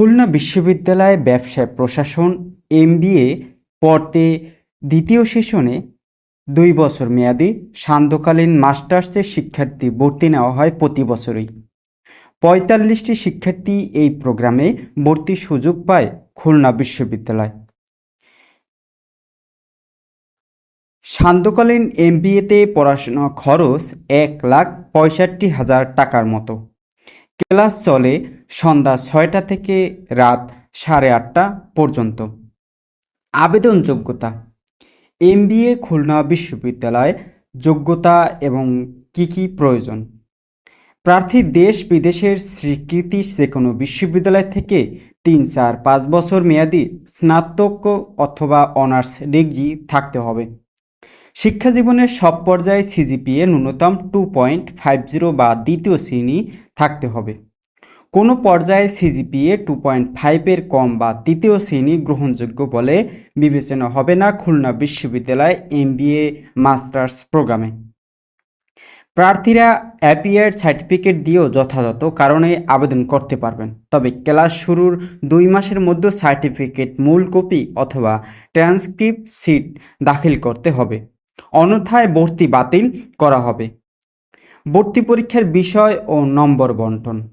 খুলনা বিশ্ববিদ্যালয়ে ব্যবসায় প্রশাসন, এমবিএ পড়তে দ্বিতীয় সেশনে দুই বছর মেয়াদি সান্ধ্যকালীন মাস্টার্সের শিক্ষার্থী ভর্তি নেওয়া হয় প্রতি বছরই। পঁয়তাল্লিশটি শিক্ষার্থী এই প্রোগ্রামে ভর্তির সুযোগ পায় খুলনা বিশ্ববিদ্যালয়। সান্ধ্যকালীন এমবিএতে পড়াশোনা খরচ এক লাখ পঁয়ষট্টি হাজার টাকার মতো। ক্লাস চলে সন্ধ্যা ছয়টা থেকে রাত সাড়ে আটটা পর্যন্ত। আবেদন যোগ্যতা এমবিএ খুলনা বিশ্ববিদ্যালয় যোগ্যতা এবং কি কি প্রয়োজন? প্রার্থী দেশ বিদেশের স্বীকৃতি যে কোনো বিশ্ববিদ্যালয় থেকে তিন, চার, পাঁচ বছর মেয়াদি স্নাতক অথবা অনার্স ডিগ্রি থাকতে হবে। শিক্ষা জীবনের সব পর্যায়ে সিজিপিএ ন্যূনতম টু পয়েন্ট ফাইভ জিরো বা দ্বিতীয় শ্রেণি থাকতে হবে। কোনো পর্যায়ে সিজিপিএ টু পয়েন্ট ফাইভের কম বা তৃতীয় শ্রেণি গ্রহণযোগ্য বলে বিবেচনা হবে না খুলনা বিশ্ববিদ্যালয় এমবিএ মাস্টার্স প্রোগ্রামে। প্রার্থীরা অ্যাপিয়ার সার্টিফিকেট দিয়েও যথাযথ কারণে আবেদন করতে পারবেন, তবে ক্লাস শুরুর দুই মাসের মধ্যে সার্টিফিকেট মূল কপি অথবা ট্রান্সক্রিপ্ট সিট দাখিল করতে হবে। অন্যথায় ভর্তি বাতিল করা হবে। ভর্তি পরীক্ষার বিষয় ও নম্বর বন্টন।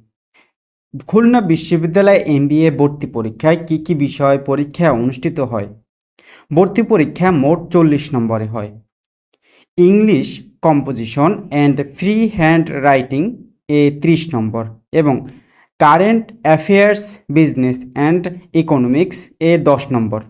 খুলনা বিশ্ববিদ্যালয় এমবিএ ভর্তি পরীক্ষায় কি কি বিষয় পরীক্ষা অনুষ্ঠিত হয়? ভর্তি পরীক্ষা মোট চল্লিশ নম্বরে হয়। English composition and free hand writing এ ত্রিশ নম্বর এবং current affairs, business and economics এ দশ নম্বর।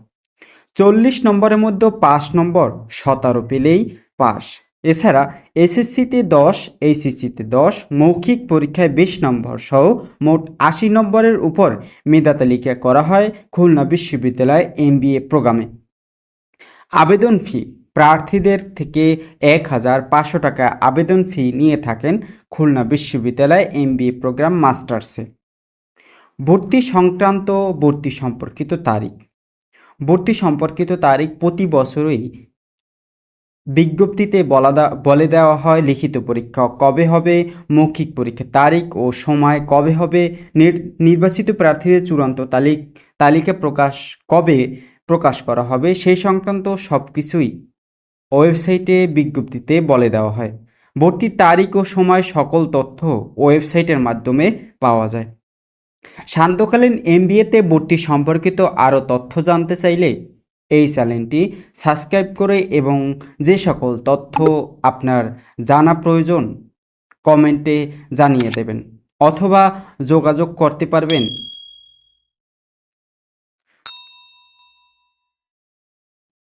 চল্লিশ নম্বরের মধ্যে পাঁচ নম্বর, সতেরো পেলেই পাস। এছাড়া এসএসসিতে দশ, এইচএসসিতে দশ, মৌখিক পরীক্ষায় বিশ নম্বর সহ মোট আশি নম্বরের উপর মেধা তালিকা করা হয় খুলনা বিশ্ববিদ্যালয় এমবিএ প্রোগ্রামে। আবেদন ফি, প্রার্থীদের থেকে এক হাজার পাঁচশো টাকা আবেদন ফি নিয়ে থাকেন খুলনা বিশ্ববিদ্যালয় এমবিএ প্রোগ্রাম মাস্টার্সে। ভর্তি সংক্রান্ত ভর্তি সম্পর্কিত তারিখ। ভর্তি সম্পর্কিত তারিখ প্রতি বছরই বিজ্ঞপ্তিতে বলা বলে দেওয়া হয় লিখিত পরীক্ষা কবে হবে, মৌখিক পরীক্ষা তারিখ ও সময় কবে হবে, নির- নির্বাচিত প্রার্থীদের চূড়ান্ত তালিক, তালিকা প্রকাশ কবে প্রকাশ করা হবে সেই সংক্রান্ত সব কিছুই ওয়েবসাইটে বিজ্ঞপ্তিতে বলে দেওয়া হয়। ভর্তির তারিখ ও সময় সকল তথ্য ওয়েবসাইটের মাধ্যমে পাওয়া যায়। সান্ধ্যকালীন এমবিএতে ভর্তি সম্পর্কিত আরও তথ্য জানতে চাইলে এই চ্যানেলটি সাবস্ক্রাইব করে এবং যে সকল তথ্য আপনার জানা প্রয়োজন, কমেন্টে জানিয়ে দেবেন অথবা যোগাযোগ করতে পারবেন।